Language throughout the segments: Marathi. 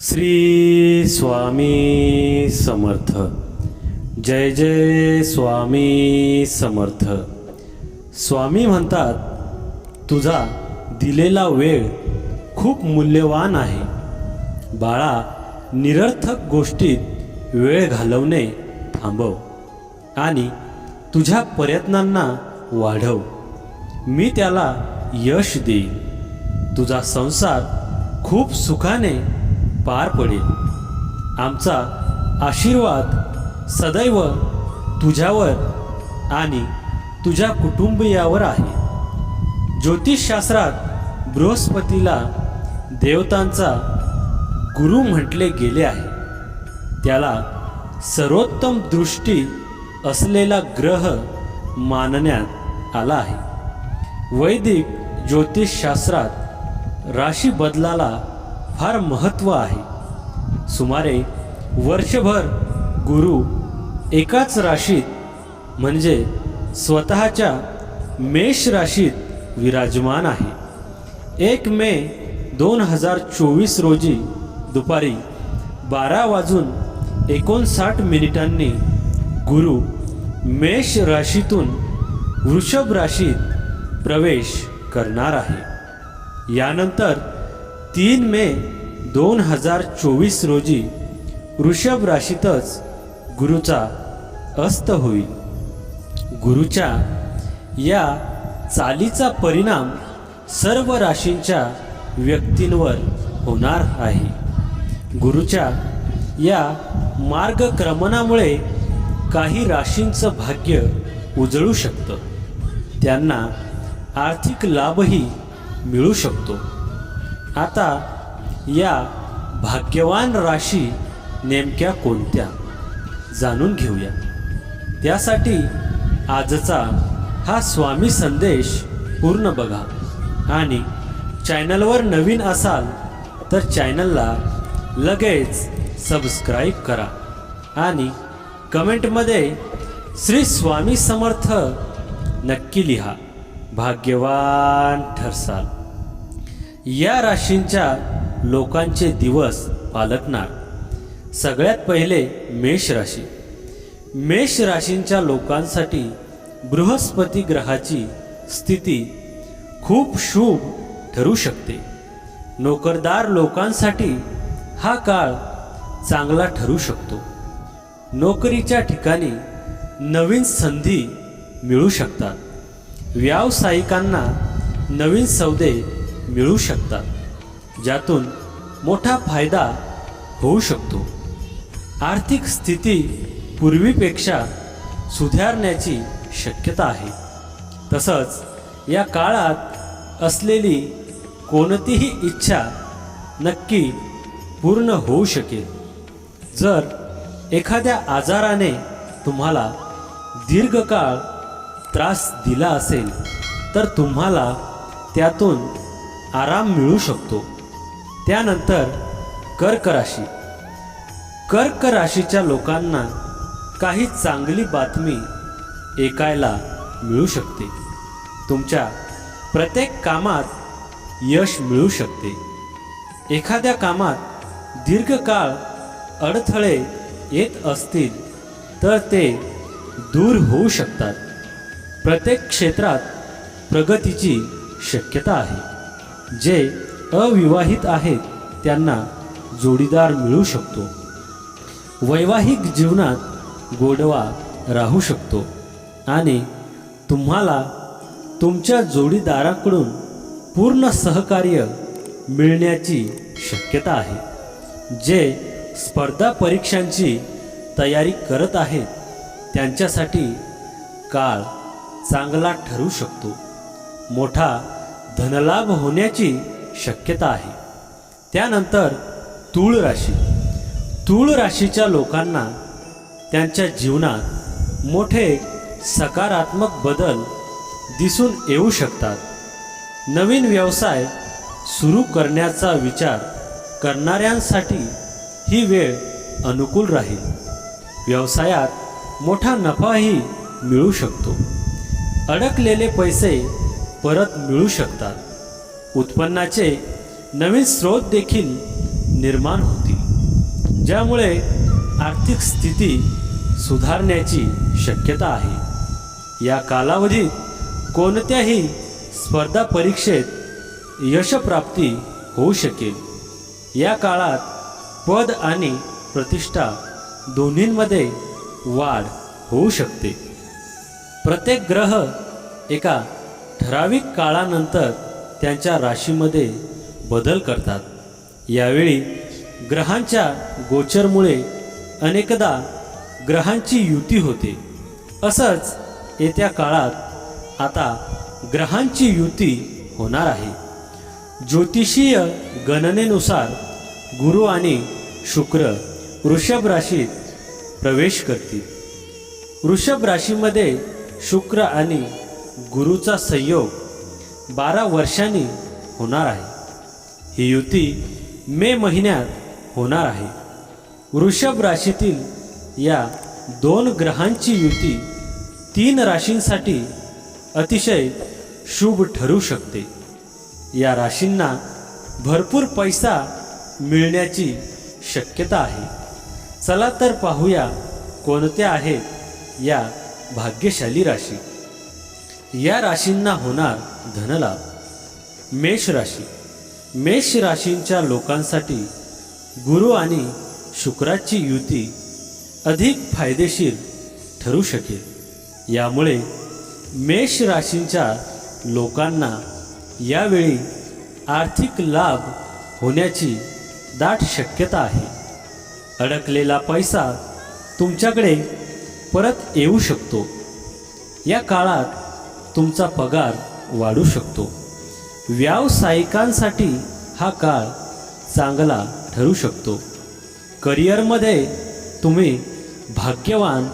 श्री स्वामी समर्थ. जय जय स्वामी समर्थ. स्वामी म्हणतात तुझा दिलेला वेळ खूप मूल्यवान आहे. बाळा निरर्थक गोष्टीत वेळ घालवणे थांबव आणि तुझ्या प्रयत्नांना वाढव. मी त्याला यश देईन. तुझा संसार खूप सुखाने पार पडेल. आमचा आशीर्वाद सदैव तुझ्यावर आणि तुझ्या कुटुंबियावर आहे. ज्योतिषशास्त्रात बृहस्पतीला देवतांचा गुरु म्हटले गेले आहे. त्याला सर्वोत्तम दृष्टी असलेला ग्रह मानण्यात आला आहे. वैदिक ज्योतिषशास्त्रात राशी बदलाला फार महत्त्व आहे. सुमारे वर्षभर गुरु एकाच राशीत म्हणजे स्वतःच्या मेष राशीत विराजमान आहे. एक मे दोन हजार चोवीस रोजी दुपारी बारा वाजून एकोणसाठ मिनिटांनी गुरु मेष राशीतून वृषभ राशीत प्रवेश करणार आहे. यानंतर तीन मे दोन हजार चोवीस रोजी वृषभ राशीतच गुरुचा अस्त होईल. गुरुच्या या चालीचा परिणाम सर्व राशींच्या व्यक्तींवर होणार आहे. गुरुच्या या मार्गक्रमणामुळे काही राशींचं भाग्य उजळू शकतं. त्यांना आर्थिक लाभही मिळू शकतो. आता या भाग्यवान राशी नेमक्या कोणत्या? जाणून घेऊया. त्यासाठी आजचा हा स्वामी संदेश पूर्ण बघा. आणि चॅनलवर नवीन असाल तर चॅनलला लगेच सबस्क्राईब करा. आणि कमेंटमध्ये श्री स्वामी समर्थ नक्की लिहा. भाग्यवान ठरसाल. या राशींच्या लोकांचे दिवस पालटणार. सगळ्यात पहिले मेष राशी. मेष राशींच्या लोकांसाठी बृहस्पती ग्रहाची स्थिती खूप शुभ ठरू शकते. नोकरदार लोकांसाठी हा काळ चांगला ठरू शकतो. नोकरीच्या ठिकाणी नवीन संधी मिळू शकतात. व्यावसायिकांना नवीन सौदे मिळू शकतात. ज्यातून मोठा फायदा होऊ शकतो. आर्थिक स्थिती पूर्वीपेक्षा सुधारण्याची शक्यता आहे. तसंच या काळात असलेली कोणतीही इच्छा नक्की पूर्ण होऊ शकेल. जर एखाद्या आजाराने तुम्हाला दीर्घकाळ त्रास दिला असेल तर तुम्हाला त्यातून आराम मिळू शकतो. त्यानंतर कर्क राशी कर्क राशीच्या लोकांना काही चांगली बातमी ऐकायला मिळू शकते. तुमच्या प्रत्येक कामात यश मिळू शकते. एखाद्या कामात दीर्घकाळ अडथळे येत असतील तर ते दूर होऊ शकतात. प्रत्येक क्षेत्रात प्रगतीची शक्यता आहे जे अविवाहित आहेत त्यांना जोडीदार मिळू शकतो. वैवाहिक जीवनात गोडवा राहू शकतो. आणि तुम्हाला तुमच्या जोडीदाराकडून पूर्ण सहकार्य मिळण्याची शक्यता आहे. जे स्पर्धा परीक्षांची तयारी करत आहेत त्यांच्यासाठी काळ चांगला ठरू शकतो. मोठा धनलाभ होण्याची शक्यता आहे. त्यानंतर तूळ राशी. तूळ राशीच्या लोकांना त्यांच्या जीवनात मोठे सकारात्मक बदल दिसून येऊ शकतात. नवीन व्यवसाय सुरू करण्याचा विचार करणाऱ्यांसाठी ही वेळ अनुकूल राहील. व्यवसायात मोठा नफाही मिळू शकतो. अडकलेले पैसे परत मिळू शकतात. उत्पन्नाचे नवीन स्रोत देखील निर्माण होतील ज्यामुळे आर्थिक स्थिती सुधारण्याची शक्यता आहे. या कालावधीत कोणत्याही स्पर्धा परीक्षेत यशप्राप्ती होऊ शकेल. या काळात पद आणि प्रतिष्ठा दोन्हींमध्ये वाढ होऊ शकते. प्रत्येक ग्रह एका ठराविक काळानंतर त्यांच्या राशीमध्ये बदल करतात. यावेळी ग्रहांच्या गोचरमुळे अनेकदा ग्रहांची युती होते. असंच येत्या काळात आता ग्रहांची युती होणार आहे. ज्योतिषीय गणनेनुसार गुरु आणि शुक्र वृषभ राशीत प्रवेश करतील. वृषभ राशीमध्ये शुक्र आणि गुरुचा संयोग बारा वर्षांनी होणार आहे. ही युती मे महिन्यात होणार आहे. वृषभ राशीतील या दोन ग्रहांची युती तीन राशींसाठी अतिशय शुभ ठरू शकते. या राशींना भरपूर पैसा मिळण्याची शक्यता आहे. चला तर पाहूया कोणत्या आहेत या भाग्यशाली राशी. या राशींना होणार धनलाभ. मेष राशी. मेष राशींच्या लोकांसाठी गुरु आणि शुक्राची युती अधिक फायदेशीर ठरू शकेल. यामुळे मेष राशींच्या लोकांना यावेळी आर्थिक लाभ होण्याची दाट शक्यता आहे. अडकलेला पैसा तुमच्याकडे परत येऊ शकतो. या काळात तुमचा पगार वाढू शकतो. व्यावसायिकांसाठी हा काळ चांगला ठरू शकतो. करिअरमध्ये तुम्ही भाग्यवान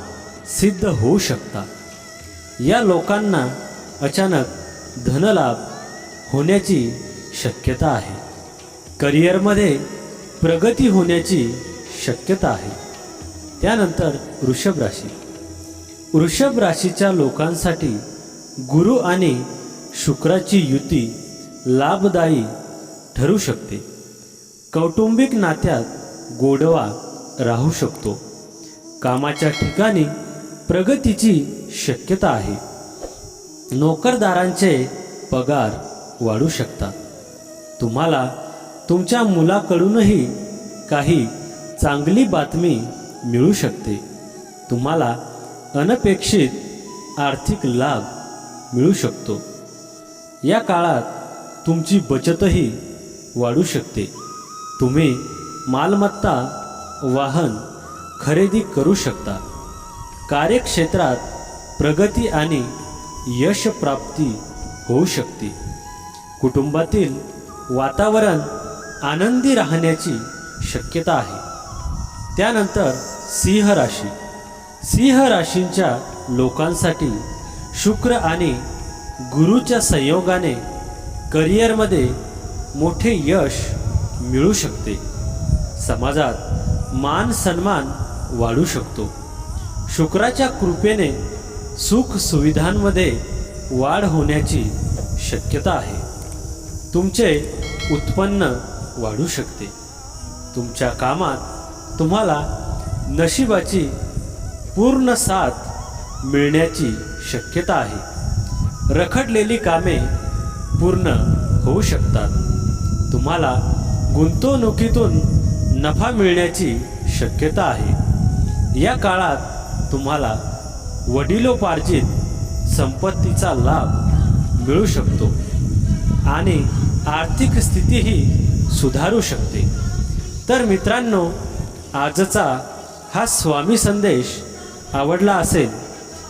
सिद्ध होऊ शकता. या लोकांना अचानक धनलाभ होण्याची शक्यता आहे. करिअरमध्ये प्रगती होण्याची शक्यता आहे. त्यानंतर वृषभ राशी. वृषभ राशीच्या लोकांसाठी गुरु आणि शुक्राची युती लाभदायी ठरू शकते. कौटुंबिक नात्यात गोडवा राहू शकतो. कामाच्या ठिकाणी प्रगतीची शक्यता आहे. नोकरदारांचे पगार वाढू शकतात. तुम्हाला तुमच्या मुलाकडूनही काही चांगली बातमी मिळू शकते. तुम्हाला अनपेक्षित आर्थिक लाभ मिळू शकतो. या काळात तुमची बचतही वाढू शकते. तुम्ही मालमत्ता वाहन खरेदी करू शकता. कार्यक्षेत्रात प्रगती आणि यश प्राप्ती होऊ शकते. कुटुंबातील वातावरण आनंदी राहण्याची शक्यता आहे. त्यानंतर सिंह राशी. सिंह राशींच्या लोकांसाठी शुक्र आणि गुरुच्या संयोगाने करिअरमध्ये मोठे यश मिळू शकते. समाजात मान सन्मान वाढू शकतो. शुक्राच्या कृपेने सुख सुविधांमध्ये वाढ होण्याची शक्यता आहे. तुमचे उत्पन्न वाढू शकते. तुमच्या कामात तुम्हाला नशिबाची पूर्ण साथ मिळण्याची शक्यता आहे. रखडलेली कामे पूर्ण होऊ शकतात. तुम्हाला गुंतवणुकीतून नफा मिळण्याची शक्यता आहे. या काळात तुम्हाला वडिलोपार्जित संपत्तीचा लाभ मिळू शकतो आणि आर्थिक स्थितीही सुधारू शकते. तर मित्रांनो आजचा हा स्वामी संदेश आवडला असेल